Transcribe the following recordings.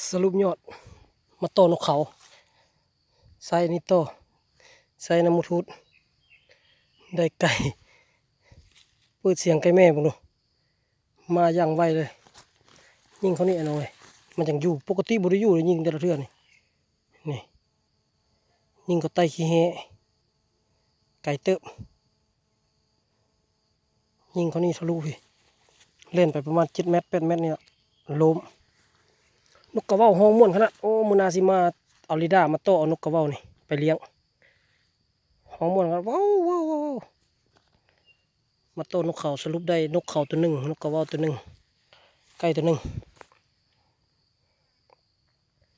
สรุปยอดมาโตนกเขาใส่นี่โตใส่น้ำมูทูดได้ไก่เปิดเสียงไก่แม่บุญดูมาอย่างไวเลย ยิงเขานี่ไอ้น้อยมันจังอยู่ปกติบุได้อยู่เลยยิงแต่ละเทื่อนี่นี่ยิงก็ไตขี้แหไก่เติบยิงเขานี่ทะลุพี่เล่นไปประมาณเจ็ดเมตรแปดเมตรเนี่ยล้ม นกกระว้าห้องม่วนขนาดโอ้มือนาสิมาเอาลิดามาโตเอานกกระว้านี่ไปเลี้ยงห้องม่วนครับว้าวว้าวว้าวมาโตนกเขาสรุปได้นกเขาตัวหนึ่งนกกระว้าตัวหนึ่งไก่ตัวหนึ่ง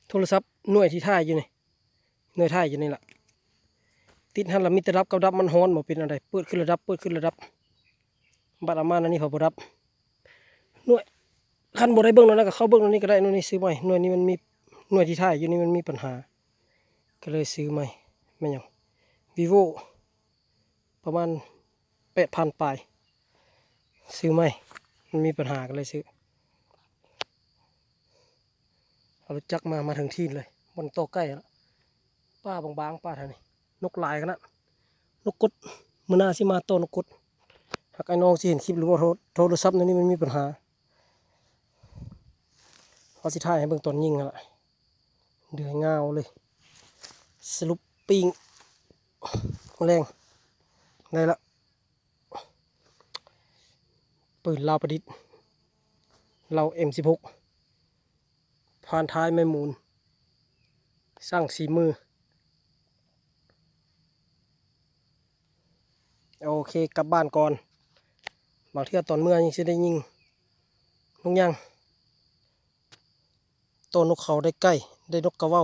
โทรศัพท์หน่วยที่ท่ายอยู่นี่หน่วยท่ายอยู่นี่แหละติดหันละมิตรรับกับดับมันฮ้อนบ่เป็นอะไรเปิดขึ้นระดับเปิดขึ้นระดับบัตรอามานั่นนี่เขาบรับหน่วย คันบ่ได้เบิ่งนั่นก็เข้าเบิ่งนั่นนี่ก็ได้นู่นนี่ซื้อใหม่หน่วยนี้มันมีหน่วยที่ถ่ายอยู่นี่มันมีปัญหา ก็เลยซื้อใหม่แม่ยัง vivo ประมาณแปดพันปลายซื้อใหม่มันมีปัญหาก็เลยซื้อเอารถจักรมามาถึงที่เลยบนโต๊ะใกล้แล้วป้าบางๆป้าท่านี้นกลายขนาดนกกดมือหน้าสิมาโตนกกดหากไอ้น้องสิเห็นคลิปหรือว่าโทรโทรศัพท์นั่นนี่มันมีปัญหา เขาสิถ่ายให้เบิ่งตอนยิงนั่นละเดือยเงาเลย สรุปปิงแรงได้ละปืนลาวประดิษฐ์ เราเอ็มสิบหกพานท้ายแม่มูล สร้างสีมือ โอเค กลับบ้านก่อน บางเทื่อตอนเมื่อยังจะได้ยิงลงยัง ตัวนกเขาได้ใกล้ได้นกกระเว้า